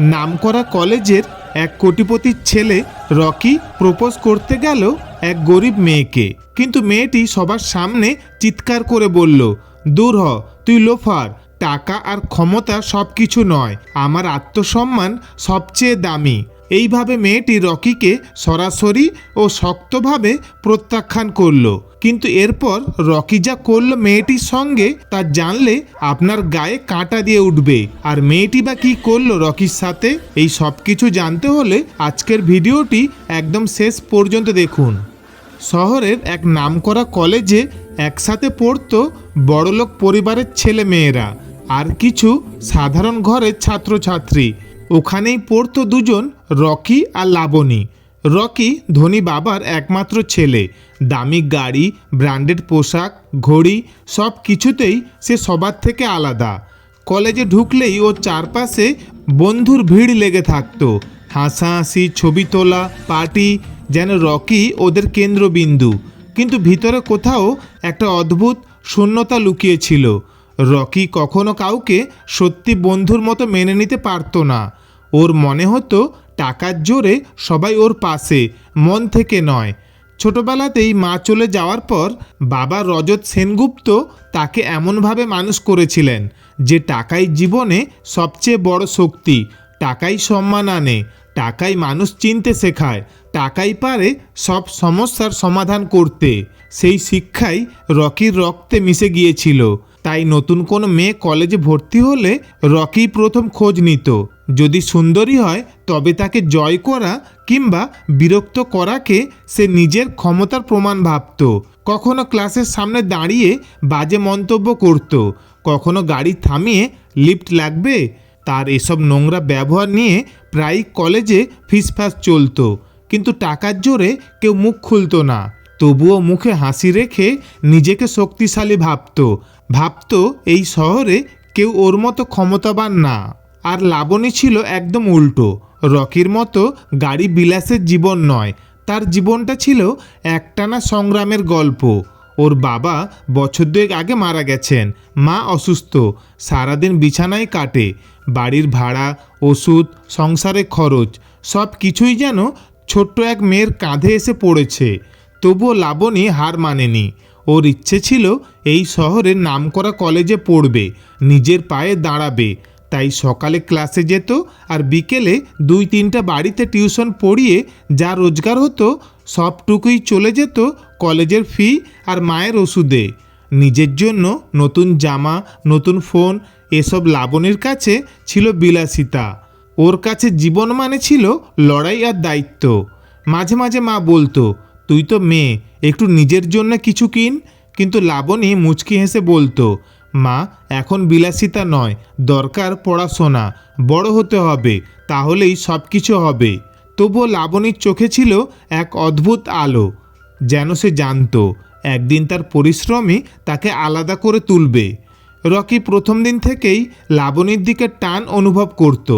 নামকরা কলেজের এক কোটিপতির ছেলে রকি প্রপোজ করতে গেল এক গরিব মেয়েকে। কিন্তু মেয়েটি সবার সামনে চিৎকার করে বলল, দূর হ, তুই লোফার। টাকা আর ক্ষমতা সব কিছু নয়। আমার আত্মসম্মান সবচেয়ে দামি। এইভাবে মেয়েটি রকিকে সরাসরি ও শক্তভাবে প্রত্যাখ্যান করল। কিন্তু এরপর রকি যা করল মেয়েটির সঙ্গে তা জানলে আপনার গায়ে কাঁটা দিয়ে উঠবে। আর মেয়েটি বা কি করল রকির সাথে, এই সব কিছু জানতে হলে আজকের ভিডিওটি একদম শেষ পর্যন্ত দেখুন। শহরের এক নামকরা কলেজে একসাথে পড়তো বড়লোক পরিবারের ছেলে মেয়েরা আর কিছু সাধারণ ঘরের ছাত্রছাত্রী। ওখানেই পড়তো দুজন রকি আর লাবণী। রকি ধনী বাবার একমাত্র ছেলে। দামি গাড়ি, ব্র্যান্ডেড পোশাক, ঘড়ি, সব কিছুতেই সে সবার থেকে আলাদা। কলেজে ঢুকলেই ও চারপাশে বন্ধুর ভিড় লেগে থাকতো। হাসাহাসি, ছবি তোলা, পার্টি, যেন রকি ওদের কেন্দ্রবিন্দু। কিন্তু ভিতরে কোথাও একটা অদ্ভুত শূন্যতা লুকিয়েছিল। রকি কখনো কাউকে সত্যি বন্ধুর মতো মেনে নিতে পারতো না। ওর মনে হতো টাকার জোরে সবাই ওর পাশে, মন থেকে নয়। ছোটবেলাতেই মা চলে যাওয়ার পর বাবা রজত সেনগুপ্ত তাকে এমনভাবে মানুষ করেছিলেন যে টাকাই জীবনে সবচেয়ে বড় শক্তি, টাকাই সম্মান আনে, টাকাই মানুষ চিনতে শেখায়, টাকাই পারে সব সমস্যার সমাধান করতে। সেই শিক্ষাই রকির রক্তে মিশে গিয়েছিল। তাই নতুন কোনো মেয়ে কলেজে ভর্তি হলে রকি প্রথম খোঁজ নিত। যদি সুন্দরী হয়, তবে তাকে জয় করা কিংবা বিরক্ত করাকে সে নিজের ক্ষমতার প্রমাণ ভাবত। কখনো ক্লাসের সামনে দাঁড়িয়ে বাজে মন্তব্য করত। কখনো গাড়ি থামিয়ে লিফট লাগবে। তার এসব নোংরা ব্যবহার নিয়ে প্রায়ই কলেজে ফিসফাস চলতো। কিন্তু টাকার জোরে কেউ মুখ খুলতো না। তবুও মুখে হাসি রেখে নিজেকে শক্তিশালী ভাবতো। ভাবতো এই শহরে কেউ ওর মতো ক্ষমতাবান না। আর লাবণী ছিল একদম উল্টো। রকির মতো গাড়ি বিলাসের জীবন নয়। তার জীবনটা ছিল একটানা সংগ্রামের গল্প। ওর বাবা বছর দুয়েক আগে মারা গেছেন। মা অসুস্থ। সারাদিন বিছানায় কাটে। বাড়ির ভাড়া, ওষুধ, সংসারে খরচ সব কিছুই যেন ছোট্ট এক মেয়ের কাঁধে এসে পড়েছে। তবুও লাবণী হার মানেনি। ওর ইচ্ছে ছিল এই শহরের নামকরা কলেজে পড়বে, নিজের পায়ে দাঁড়াবে। তাই সকালে ক্লাসে যেত আর বিকেলে দুই তিনটা বাড়িতে টিউশন পড়িয়ে যা রোজগার হতো, সবটুকুই চলে যেত কলেজের ফি আর মায়ের ওষুধে। নিজের জন্য নতুন জামা, নতুন ফোন, এসব লাবণীর কাছে ছিল বিলাসিতা। ওর কাছে জীবন মানে ছিল লড়াই আর দায়িত্ব। মাঝে মাঝে মা বলতো তুই তো মেয়ে, একটু নিজের জন্য কিছু কিন। কিন্তু লাবণী মুচকি হেসে বলতো, মা, এখন বিলাসিতা নয়, দরকার পড়াশোনা, বড় হতে হবে, তাহলেই সব কিছু হবে। তবুও লাবণীর চোখে ছিল এক অদ্ভুত আলো, যেন সে জানতো একদিন তার পরিশ্রমই তাকে আলাদা করে তুলবে। রকি প্রথম দিন থেকেই লাবণীর দিকে টান অনুভব করত,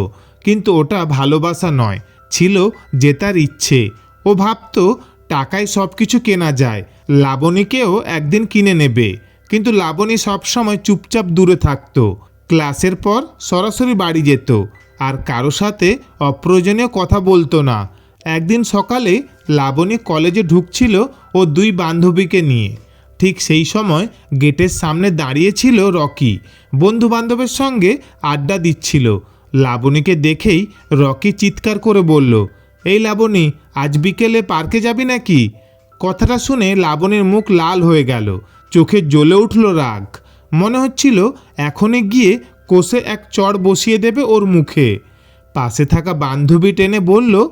কিন্তু ওটা ভালোবাসা নয়, ছিল জেতার ইচ্ছে। ও ভাবতো টাকায় সব কিছু কেনা যায়। লাবণীকেও একদিন কিনে নেবে। কিন্তু লাবণী সবসময় চুপচাপ দূরে থাকতো। ক্লাসের পর সরাসরি বাড়ি যেত। আর কারও সাথে অপ্রয়োজনীয় কথা বলতো না। একদিন সকালে লাবণী কলেজে ঢুকছিল ও দুই বান্ধবীকে নিয়ে। ঠিক সেই সময় গেটের সামনে দাঁড়িয়েছিল রকি। বন্ধু বান্ধবের সঙ্গে আড্ডা দিচ্ছিল। লাবণীকে দেখেই রকি চিৎকার করে বলল এই লাবণী, আজ বিকেলে পার্কে যাবি নাকি? কথাটা শুনে লাবণীর মুখ লাল হয়ে গেল। চোখে জ্বলে উঠল রাগ। মনে হচ্ছিল এখনই গিয়ে কোষে এক চড় বসিয়ে দেবে ওর মুখে। পাশে থাকা বান্ধবী টেনে বলল,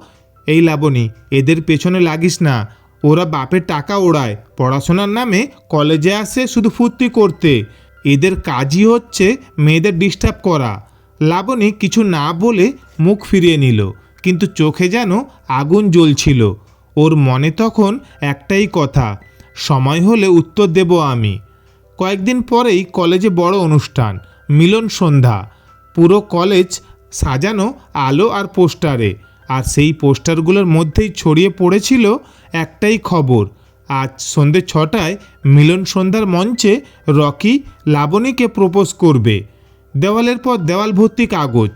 এই লাবণী, এদের পেছনে লাগিস না। ওরা বাপের টাকা ওড়ায়। পড়াশোনার নামে কলেজে আসে শুধু ফুর্তি করতে। এদের কাজই হচ্ছে মেয়েদের ডিস্টার্ব করা। লাবণী কিছু না বলে মুখ ফিরিয়ে নিল। কিন্তু চোখে যেন আগুন জ্বলছিল। ওর মনে তখন একটাই কথা, সময় হলে উত্তর দেব আমি। কয়েকদিন পরেই কলেজে বড় অনুষ্ঠান, মিলন সন্ধ্যা। পুরো কলেজ সাজানো আলো আর পোস্টারে, আর সেই পোস্টারগুলোর মধ্যেই ছড়িয়ে পড়েছিল একটাই খবর। আজ সন্ধে ছটায় মিলন সন্ধ্যার মঞ্চে রকি লাবণীকে প্রপোজ করবে। দেওয়ালের পর দেওয়াল ভর্তি কাগজ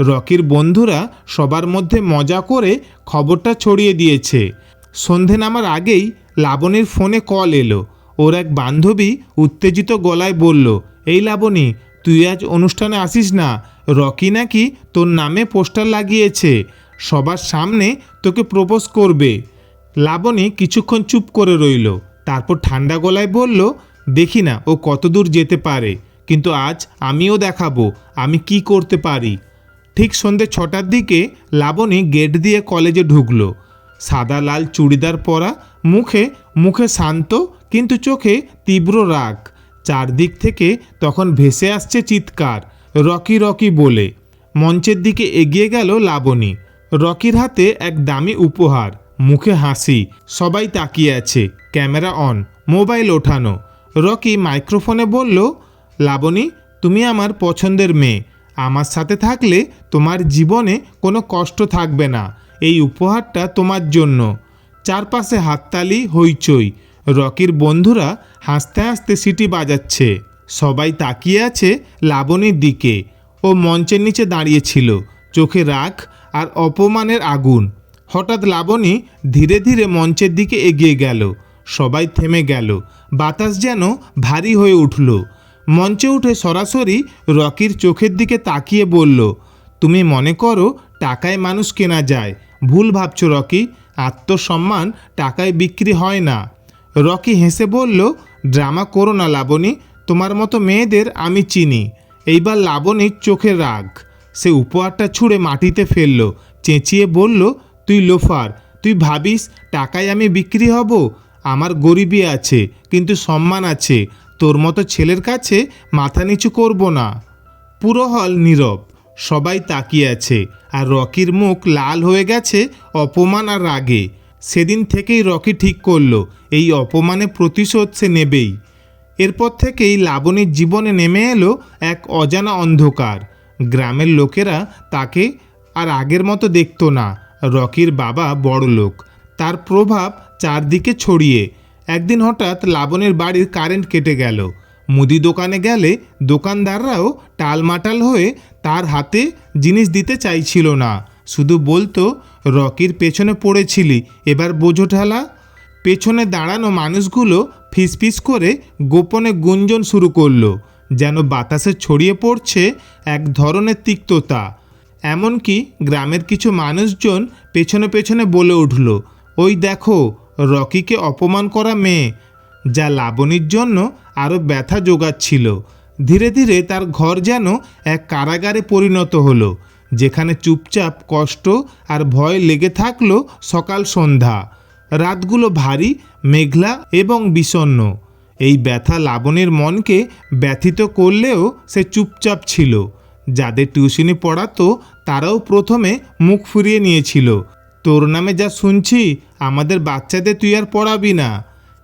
রকির বন্ধুরা সবার মধ্যে মজা করে খবরটা ছড়িয়ে দিয়েছে। সন্ধে নামার আগেই লাবণীর ফোনে কল এলো। ওর এক বান্ধবী উত্তেজিত গলায় বলল, এই লাবণী, তুই আজ অনুষ্ঠানে আসিস না? রকি নাকি তোর নামে পোস্টার লাগিয়েছে। সবার সামনে তোকে প্রপোজ করবে। লাবণী কিছুক্ষণ চুপ করে রইল। তারপর ঠান্ডা গলায় বলল, দেখি না, ও কতদূর যেতে পারে। কিন্তু আজ আমিও দেখাবো, আমি কি করতে পারি? ঠিক সন্ধে ছটার দিকে লাবণী গেট দিয়ে কলেজে ঢুকলো। সাদা লাল চুড়িদার পরা, মুখে মুখে শান্ত, কিন্তু চোখে তীব্র রাগ। চারদিক থেকে তখন ভেসে আসছে চিৎকার, রকি রকি বলে। মঞ্চের দিকে এগিয়ে গেল লাবণী। রকির হাতে এক দামি উপহার, মুখে হাসি, সবাই তাকিয়ে আছে, ক্যামেরা অন, মোবাইল ওঠানো। রকি মাইক্রোফোনে বলল, লাবণী, তুমি আমার পছন্দের মেয়ে। আমার সাথে থাকলে তোমার জীবনে কোনো কষ্ট থাকবে না। এই উপহারটা তোমার জন্য। চারপাশে হাততালি, হইচই। রকির বন্ধুরা হাসতে হাসতে সিটি বাজাচ্ছে। সবাই তাকিয়ে আছে লাবণীর দিকে। ও মঞ্চের নিচে দাঁড়িয়েছিল। চোখে রাখ আর অপমানের আগুন। হঠাৎ লাবণী ধীরে ধীরে মঞ্চের দিকে এগিয়ে গেল। সবাই থেমে গেল। বাতাস যেন ভারী হয়ে উঠল। মঞ্চে উঠে সরাসরি রকির চোখের দিকে তাকিয়ে বলল, তুমি মনে করো টাকায় মানুষ কেনা যায়? ভুল ভাবছ রকি? আত্মসম্মান টাকায় বিক্রি হয় না। রকি হেসে বলল, ড্রামা করো না লাবণী, তোমার মতো মেয়েদের আমি চিনি। এইবার লাবণীর চোখে রাগ। সে উপহারটা ছুঁড়ে মাটিতে ফেলল, চেঁচিয়ে বলল, তুই লোফার, তুই ভাবিস টাকায় আমি বিক্রি হব? আমার গরিবী আছে, কিন্তু সম্মান আছে। তোর মতো ছেলের কাছে মাথা নিচু করব না। পুরো হল নীরব, সবাই তাকিয়ে আছে, আর রকির মুখ লাল হয়ে গেছে অপমান আর রাগে। সেদিন থেকেই রকি ঠিক করল, এই অপমানে প্রতিশোধ সে নেবেই। এরপর থেকেই লাবণীর জীবনে নেমে এলো এক অজানা অন্ধকার। গ্রামের লোকেরা তাকে আর আগের মতো দেখতো না। রকির বাবা বড় লোক তার প্রভাব চারদিকে ছড়িয়ে। একদিন হঠাৎ লাবণের বাড়ির কারেন্ট কেটে গেল। মুদি দোকানে গেলে দোকানদাররাও টালমাটাল হয়ে তার হাতে জিনিস দিতে চাইছিল না। শুধু বলতো, রকির পেছনে পড়েছিলি, এবার বোঝো ঠেলা। পেছনে দাঁড়ানো মানুষগুলো ফিসফিস করে গোপনে গুঞ্জন শুরু করল, যেন বাতাসে ছড়িয়ে পড়ছে এক ধরনের তিক্ততা। এমনকি গ্রামের কিছু মানুষজন পেছনে পেছনে বলে উঠল, ওই দেখো রকিকে অপমান করা মেয়ে, যা লাবণীর জন্য আরও ব্যথা যোগাচ্ছিল। ধীরে ধীরে তার ঘর যেন এক কারাগারে পরিণত হলো, যেখানে চুপচাপ কষ্ট আর ভয় লেগে থাকল সকাল সন্ধ্যা। রাতগুলো ভারী, মেঘলা এবং বিষণ্ণ। এই ব্যথা লাবণীর মনকে ব্যথিত করলেও সে চুপচাপ ছিল। যাদের টিউশনি পড়াতো, তারাও প্রথমে মুখ ফুরিয়ে নিয়েছিল। তোর নামে যা শুনছি, আমাদের বাচ্চাদের তুই আর পড়াবি না।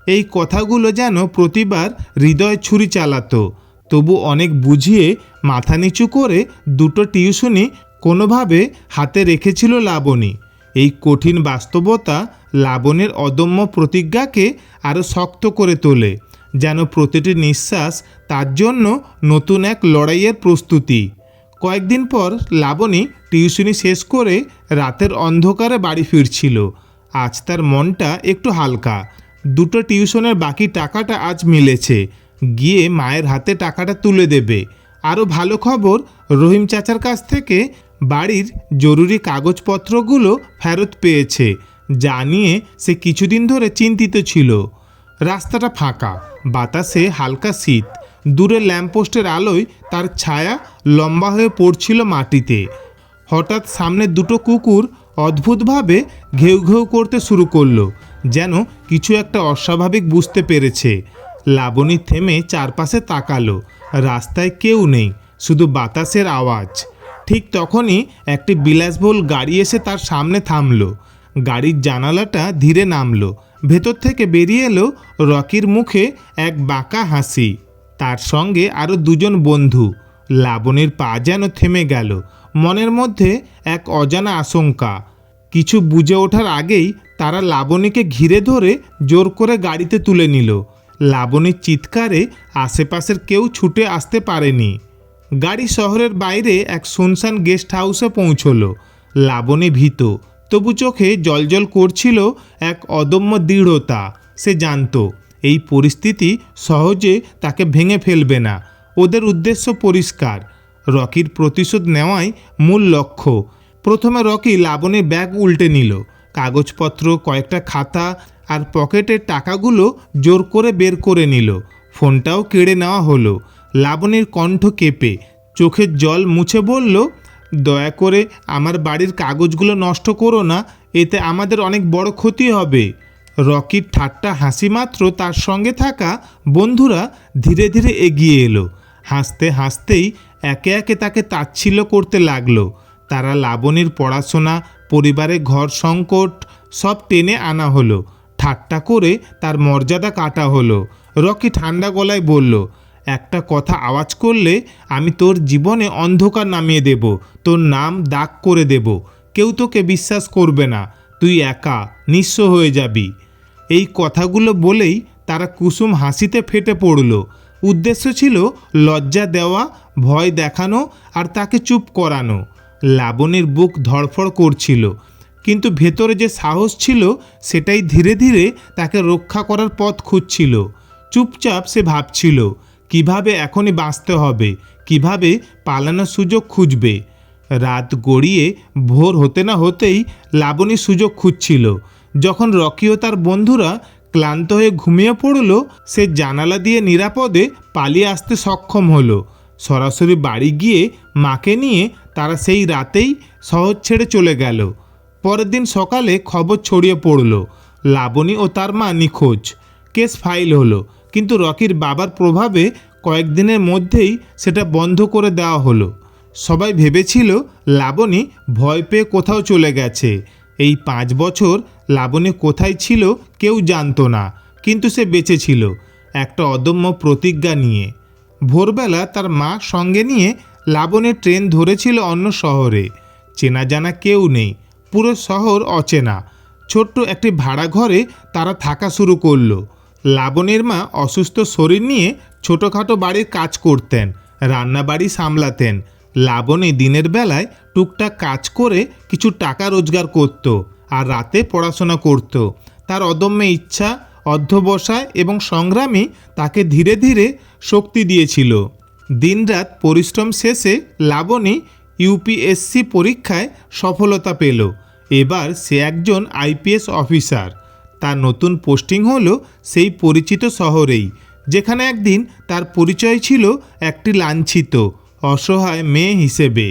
এই কথাগুলো যেন প্রতিবার হৃদয় ছুরি চালাতো। তবু অনেক বুঝিয়ে মাথা নিচু করে দুটো টিউশনি কোনোভাবে হাতে রেখেছিল লাবণী। এই কঠিন বাস্তবতা লাবণের অদম্য প্রতিজ্ঞাকে আরও শক্ত করে তোলে, যেন প্রতিটি নিঃশ্বাস তার জন্য নতুন এক লড়াইয়ের প্রস্তুতি। কয়েকদিন পর লাবণী টিউশনি শেষ করে রাতের অন্ধকারে বাড়ি ফিরছিল। আজ তার মনটা একটু হালকা। দুটো টিউশনের বাকি টাকাটা আজ মিলেছে। গিয়ে মায়ের হাতে টাকাটা তুলে দেবে। আরও ভালো খবর, রহিম চাচার কাছ থেকে বাড়ির জরুরি কাগজপত্রগুলো ফেরত পেয়েছে, যা নিয়ে সে কিছুদিন ধরে চিন্তিত ছিল। রাস্তাটা ফাঁকা, বাতাসে হালকা শীত। দূরে ল্যাম্পপোস্টের আলোয় তার ছায়া লম্বা হয়ে পড়ছিল মাটিতে। হঠাৎ সামনে দুটো কুকুর অদ্ভুতভাবে ঘেউ ঘেউ করতে শুরু করল, যেন কিছু একটা অস্বাভাবিক বুঝতে পেরেছে। লাবণী থেমে চারপাশে তাকালো, রাস্তায় কেউ নেই, শুধু বাতাসের আওয়াজ। ঠিক তখনই একটি বিলাসবহুল গাড়ি এসে তার সামনে থামলো। গাড়ির জানালাটা ধীরে নামলো, ভেতর থেকে বেরিয়ে এলো রকির মুখে এক বাঁকা হাসি। তার সঙ্গে আরও দুজন বন্ধু। লাবণীর পা যেন থেমে গেল। মনের মধ্যে এক অজানা আশঙ্কা। কিছু বুঝে ওঠার আগেই তারা লাবণীকে ঘিরে ধরে জোর করে গাড়িতে তুলে নিল। লাবণীর চিৎকারে আশেপাশের কেউ ছুটে আসতে পারেনি। গাড়ি শহরের বাইরে এক শুনশান গেস্ট হাউসে পৌঁছলো। লাবণী ভীত। তবু চোখে জলজল করছিল এক অদম্য দৃঢ়তা। সে জানতো এই পরিস্থিতি সহজে তাকে ভেঙে ফেলবে না। ওদের উদ্দেশ্য পরিষ্কার। রকির প্রতিশোধ নেওয়াই মূল লক্ষ্য। প্রথমে রকি লাবণীর ব্যাগ উল্টে নিল। কাগজপত্র, কয়েকটা খাতা আর পকেটের টাকাগুলো জোর করে বের করে নিল। ফোনটাও কেড়ে নেওয়া হলো। লাবণের কণ্ঠ কেঁপে। চোখের জল মুছে বলল, দয়া করে আমার বাড়ির কাগজগুলো নষ্ট করো না। এতে আমাদের অনেক বড় ক্ষতি হবে। রকির ঠাট্টা হাসি মাত্র তার সঙ্গে থাকা বন্ধুরা ধীরে ধীরে এগিয়ে এলো। হাসতে হাসতেই একে একে তাকে তাচ্ছিল্য করতে লাগল। তারা লাবণীর পড়াশোনা পরিবারের ঘর সংকট, সব টেনে আনা হলো। ঠাট্টা করে তার মর্যাদা কাটা হলো। রকি ঠান্ডা গলায় বলল, একটা কথা আওয়াজ করলে আমি তোর জীবনে অন্ধকার নামিয়ে দেব, তোর নাম দাগ করে দেব। কেউ তোকে বিশ্বাস করবে না। তুই একা, নিঃস্ব হয়ে যাবি। এই কথাগুলো বলেই তারা কুসুম হাসিতে ফেটে পড়ল। উদ্দেশ্য ছিল লজ্জা দেওয়া, ভয় দেখানো আর তাকে চুপ করানো। লাবণীর বুক ধড়ফড় করছিল। কিন্তু ভেতরে যে সাহস ছিল, সেটাই ধীরে ধীরে তাকে রক্ষা করার পথ খুঁজছিল। চুপচাপ সে ভাবছিল, কীভাবে এখনই বাঁচতে হবে? কীভাবে পালানোর সুযোগ খুঁজবে? রাত গড়িয়ে ভোর হতে না হতেই লাবণী সুযোগ খুঁজছিল। যখন রকি ও তার বন্ধুরা ক্লান্ত হয়ে ঘুমিয়ে পড়ল, সে জানালা দিয়ে নিরাপদে পালিয়ে আসতে সক্ষম হলো। সরাসরি বাড়ি গিয়ে মাকে নিয়ে তারা সেই রাতেই শহর ছেড়ে চলে গেল। পরের দিন সকালে খবর ছড়িয়ে পড়ল, লাবণী ও তার মা নিখোঁজ। কেস ফাইল হলো, কিন্তু রকির বাবার প্রভাবে কয়েকদিনের মধ্যেই সেটা বন্ধ করে দেওয়া হলো। সবাই ভেবেছিল লাবণী ভয় পেয়ে কোথাও চলে গেছে। এই পাঁচ বছর লাবণী কোথায় ছিল কেউ জানতো না, কিন্তু সে বেঁচে ছিল, একটা অদম্য প্রতিজ্ঞা নিয়ে। ভোরবেলা তার মা সঙ্গে নিয়ে লাবণী ট্রেন ধরেছিল অন্য শহরে। চেনা জানা কেউ নেই, পুরো শহর অচেনা। ছোট্ট একটি ভাড়া ঘরে তারা থাকা শুরু করল। লাবণের মা অসুস্থ শরীর নিয়ে ছোটোখাটো বাড়ির কাজ করতেন, রান্নাবাড়ি সামলাতেন। লাবণী দিনের বেলায় টুকটাক কাজ করে কিছু টাকা রোজগার করত। আর রাতে পড়াশোনা করত। তার অদম্য ইচ্ছা, অধ্যবসায় এবং সংগ্রামী তাকে ধীরে ধীরে শক্তি দিয়েছিল। দিনরাত পরিশ্রম শেষে লাবণী ইউপিএসসি পরীক্ষায় সফলতা পেল। এবার সে একজন আইপিএস অফিসার। তার নতুন পোস্টিং হলো সেই পরিচিত শহরেই, যেখানে একদিন তার পরিচয় ছিল একটি লাঞ্ছিত, অসহায় মেয়ে হিসেবে।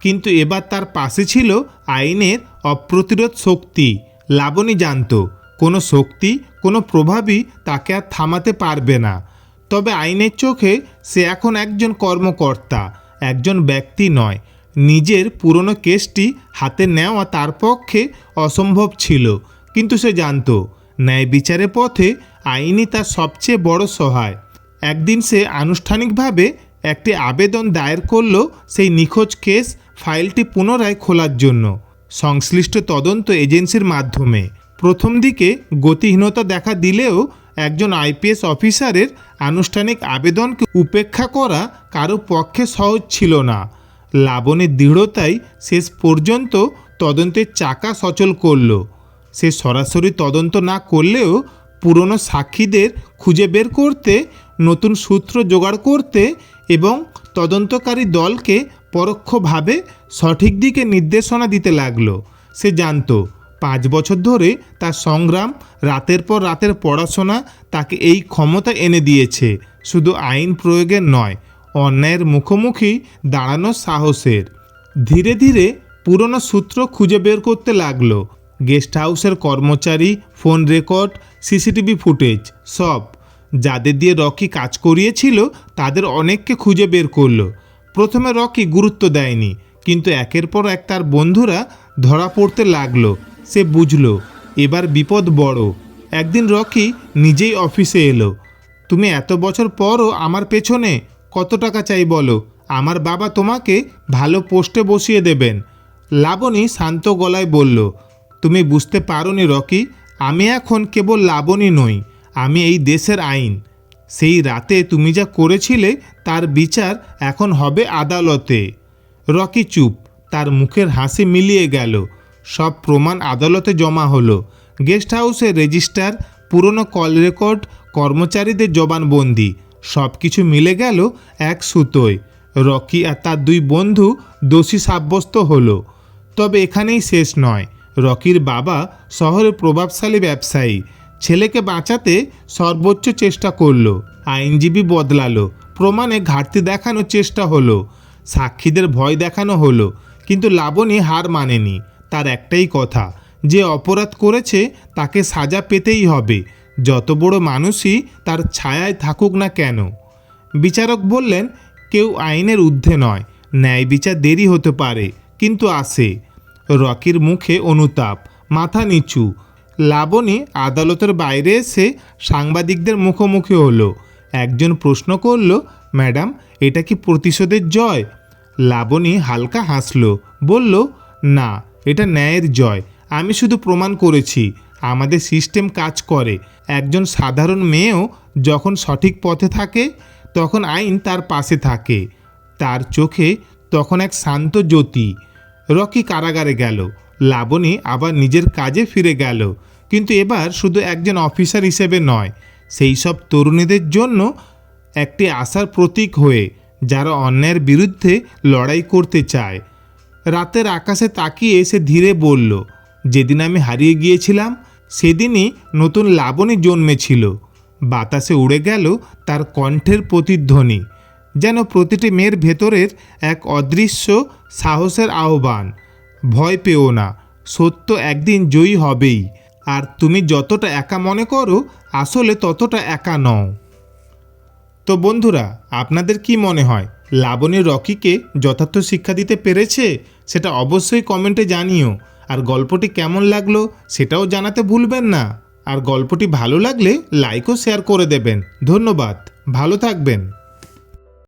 কিন্তু এবার তার পাশে ছিল আইনের অপ্রতিরোধ শক্তি লাবণী জানত। কোনো শক্তি, কোনো প্রভাবই তাকে আর থামাতে পারবে না। তবে আইনের চোখে সে এখন একজন কর্মকর্তা, একজন ব্যক্তি নয়। নিজের পুরনো কেসটি হাতে নেওয়া তার পক্ষে অসম্ভব ছিল। কিন্তু সে জানতো, ন্যায় বিচারের পথে আইনই তার সবচেয়ে বড় সহায়। একদিন সে আনুষ্ঠানিকভাবে একটি আবেদন দায়ের করল সেই নিখোঁজ কেস ফাইলটি পুনরায় খোলার জন্য। সংশ্লিষ্ট তদন্ত এজেন্সির মাধ্যমে। প্রথম দিকে গতিহীনতা দেখা দিলেও একজন আইপিএস অফিসারের আনুষ্ঠানিক আবেদনকে উপেক্ষা করা কারও পক্ষে সহজ ছিল না। লাবণের দৃঢ়তাই শেষ পর্যন্ত তদন্তের চাকা সচল করল। সে সরাসরি তদন্ত না করলেও পুরনো সাক্ষীদের খুঁজে বের করতে, নতুন সূত্র জোগাড় করতে এবং তদন্তকারী দলকে পরোক্ষভাবে সঠিক দিকে নির্দেশনা দিতে লাগল। সে জানতো, পাঁচ বছর ধরে তার সংগ্রাম, রাতের পর রাতের পড়াশোনা তাকে এই ক্ষমতা এনে দিয়েছে। শুধু আইন প্রয়োগের নয়, অন্যায়ের মুখোমুখি দাঁড়ানোর সাহসের। ধীরে ধীরে পুরনো সূত্র খুঁজে বের করতে লাগল। গেস্ট হাউসের কর্মচারী, ফোন রেকর্ড, সিসিটিভি ফুটেজ, সব। যাদের দিয়ে রকি কাজ করিয়েছিল, তাদের অনেককে খুঁজে বের করল। প্রথমে রকি গুরুত্ব দেয়নি, কিন্তু একের পর এক তার বন্ধুরা ধরা পড়তে লাগল, সে বুঝলো, এবার বিপদ বড়। একদিন রকি নিজেই অফিসে এলো, তুমি এত বছর পরও আমার পেছনে? কত টাকা চাই বলো? আমার বাবা তোমাকে ভালো পোস্টে বসিয়ে দেবেন। লাবণী শান্ত গলায় বলল, তুমি বুঝতে পারোনি রকি, আমি এখন কেবল লাবণী নই, আমি এই দেশের আইন। সেই রাতে তুমি যা করেছিলে, তার বিচার এখন হবে আদালতে। রকি চুপ, তার মুখের হাসি মিলিয়ে গেল। সব প্রমাণ আদালতে জমা হলো। গেস্ট হাউসের রেজিস্টার পুরনো কল রেকর্ড, কর্মচারীদের জবানবন্দি সব কিছু মিলে গেল এক সুতোয়। রকি আর তার দুই বন্ধু দোষী সাব্যস্ত হলো। তবে এখানেই শেষ নয়। রকির বাবা শহরের প্রভাবশালী ব্যবসায়ী। ছেলেকে বাঁচাতে সর্বোচ্চ চেষ্টা করল। আইনজীবী বদলালো। প্রমাণে ঘাটতি দেখানোর চেষ্টা হলো। সাক্ষীদের ভয় দেখানো হলো, কিন্তু লাবণী হার মানেনি। তার একটাই কথা, যে অপরাধ করেছে তাকে সাজা পেতেই হবে। যত বড় মানুষই তার ছায়ায় থাকুক না কেন। বিচারক বললেন, কেউ আইনের ঊর্ধ্বে নয়, ন্যায় বিচার দেরি হতে পারে, কিন্তু আসে। রকির মুখে অনুতাপ, মাথা নিচু লাবণী আদালতের বাইরে এসে সাংবাদিকদের মুখোমুখি হলো। একজন প্রশ্ন করল, ম্যাডাম, এটা কি প্রতিশোধের জয়? লাবণী হালকা হাসলো, বলল, না, এটা ন্যায়ের জয়। আমি শুধু প্রমাণ করেছি, আমাদের সিস্টেম কাজ করে। একজন সাধারণ মেয়েও যখন সঠিক পথে থাকে, তখন আইন তার পাশে থাকে। তার চোখে তখন এক শান্ত জ্যোতি। রকি কারাগারে গেল। লাবণী আবার নিজের কাজে ফিরে গেল। কিন্তু এবার শুধু একজন অফিসার হিসেবে নয়, সেই সব তরুণীদের জন্য একটি আশার প্রতীক হয়ে যারা অন্যায়ের বিরুদ্ধে লড়াই করতে চায়। রাতের আকাশে তাকিয়ে সে ধীরে বলল, যেদিন আমি হারিয়ে গিয়েছিলাম, সেদিনই নতুন লাবণী জন্মেছিল। বাতাসে উড়ে গেল তার কণ্ঠের প্রতিধ্বনি, যেন প্রতিটি মেয়ের ভেতরের এক অদৃশ্য সাহসের আহ্বান। ভয় পেও না, সত্য একদিন জয়ী হবেই। আর তুমি যতটা একা মনে করো, আসলে ততটা একা নও। তো বন্ধুরা, আপনাদের কি মনে হয়? লাবণী রকিকে যথার্থ শিক্ষা দিতে পেরেছে? সেটা অবশ্যই কমেন্টে জানিও। আর গল্পটি কেমন লাগল, সেটাও জানাতে ভুলবেন না। আর গল্পটি ভালো লাগলে লাইক ও শেয়ার করে দেবেন। ধন্যবাদ। ভালো থাকবেন।